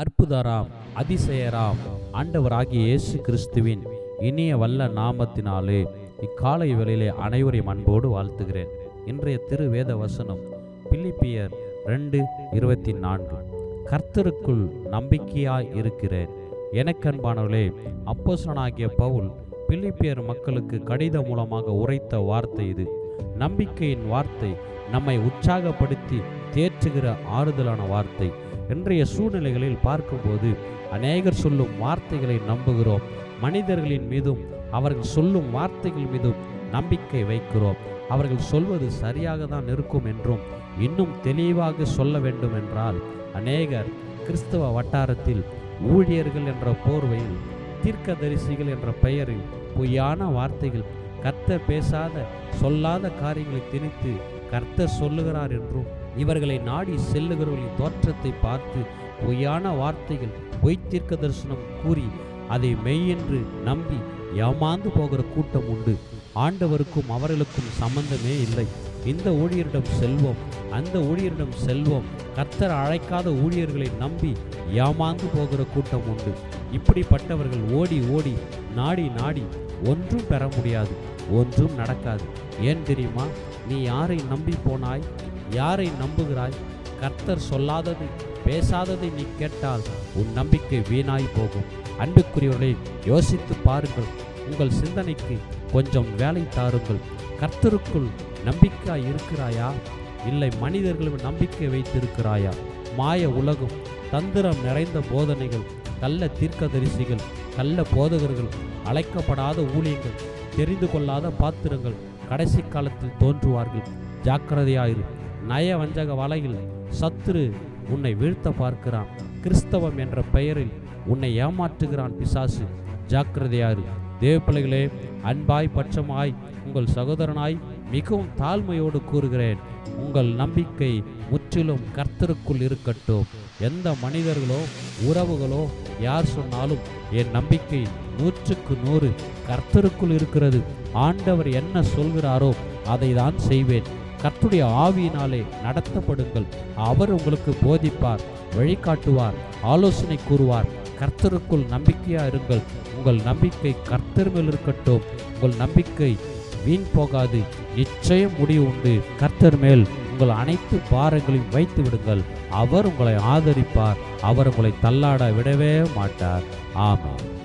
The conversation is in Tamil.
அற்புதராம் அதிசயராம் ஆண்டவராகிய இயேசு கிறிஸ்துவின் இனிய வல்ல நாமத்தினாலே இக்காலை வேளையிலே அனைவரையும் அன்போடு வாழ்த்துகிறேன். இன்றைய திரு வேத வசனம் பிலிப்பியர் ரெண்டு இருபத்தி நான்கு. கர்த்தருக்குள் நம்பிக்கையாய் இருக்கிறேன். எனக்கன்பானவர்களே அப்போசனாகிய பவுல் பிலிப்பியர் மக்களுக்கு கடிதம் மூலமாக உரைத்த வார்த்தை இது. நம்பிக்கையின் வார்த்தை நம்மை உற்சாகப்படுத்தி தேற்றுகிற ஆறுதலான வார்த்தை. இன்றைய சூழ்நிலைகளில் பார்க்கும்போது அநேகர் சொல்லும் வார்த்தைகளை நம்புகிறோம். மனிதர்களின் மீதும் அவர்கள் சொல்லும் வார்த்தைகள் மீதும் நம்பிக்கை வைக்கிறோம். அவர்கள் சொல்வது சரியாக தான் இருக்கும் என்றும் இன்னும் தெளிவாக சொல்ல வேண்டும் என்றால் அநேகர் கிறிஸ்தவ வட்டாரத்தில் ஊழியர்கள் என்ற போர்வையில் தீர்க்கதரிசிகள் என்ற பெயரில் பொய்யான வார்த்தைகள் கத்த பேசாத சொல்லாத காரியங்களை திணித்து கர்த்தர் சொல்லுகிறார் என்றும் இவர்களை நாடி செல்லுகிறவர்களின் தோற்றத்தை பார்த்து பொய்யான வார்த்தைகள் பொய் தீர்க்க தரிசனம் கூறி அதை மெய்யென்று நம்பி ஏமாந்து போகிற கூட்டம் உண்டு. ஆண்டவருக்கும் அவர்களுக்கும் சம்பந்தமே இல்லை. இந்த ஊழியரிடம் செல்வோம். அந்த ஊழியரிடம் செல்வோம். கர்த்தர் அழைக்காத ஊழியர்களை நம்பி ஏமாந்து போகிற கூட்டம் உண்டு. இப்படிப்பட்டவர்கள் ஓடி ஓடி நாடி நாடி ஒன்றும் பெற முடியாது ஒன்றும் நடக்காது. ஏன் தெரியுமா? நீ யாரை நம்பி போனாய் யாரை நம்புகிறாய்? கர்த்தர் சொல்லாததை பேசாததை நீ கேட்டால் உன் நம்பிக்கை வீணாய் போகும். அன்புக்குரியவர்களை யோசித்து பாருங்கள். உங்கள் சிந்தனைக்கு கொஞ்சம் வேலை தாருங்கள். கர்த்தருக்குள் நம்பிக்கையாய் இருக்கிறாயா? இல்லை மனிதர்களும் நம்பிக்கை வைத்திருக்கிறாயா? மாய உலகம் தந்திரம் நிறைந்த போதனைகள் கள்ள தீர்க்கதரிசிகள் கள்ள போதகர்கள் அழைக்கப்படாத ஊழியங்கள் தெரிந்து கொள்ளாத பாத்திரங்கள் கடைசி காலத்தில் தோன்றுவார்கள். ஜாக்கிரதையாயிரு. நய வஞ்சக வலையில் சத்துரு உன்னை வீழ்த்த பார்க்கிறான். கிறிஸ்தவம் என்ற பெயரில் உன்னை ஏமாற்றுகிறான் பிசாசு. ஜாக்கிரதையாரு தேவப்பிள்ளைகளே அன்பாய் பட்சமாய் உங்கள் சகோதரனாய் மிகவும் தாழ்மையோடு கூறுகிறேன். உங்கள் நம்பிக்கை முற்றிலும் கர்த்தருக்குள் இருக்கட்டும். எந்த மனிதர்களோ உறவுகளோ யார் சொன்னாலும் என் நம்பிக்கை நூற்றுக்கு நூறு கர்த்தருக்குள் இருக்கிறது. ஆண்டவர் என்ன சொல்கிறாரோ அதை தான் செய்வேன். கர்த்துடைய ஆவியினாலே நடத்தப்படுங்கள். அவர் உங்களுக்கு போதிப்பார் வழிகாட்டுவார் ஆலோசனை கூறுவார். கர்த்தருக்குள் நம்பிக்கையா இருங்கள். உங்கள் நம்பிக்கை கர்த்தர் மேல் இருக்கட்டும். உங்கள் நம்பிக்கை வீண் போகாது. நிச்சயம் முடிவு உண்டு. கர்த்தர் மேல் உங்கள் அனைத்து பாரங்களையும் வைத்து விடுங்கள். அவர் உங்களை ஆதரிப்பார். அவர் உங்களை தள்ளாட விடவே மாட்டார். ஆமாம்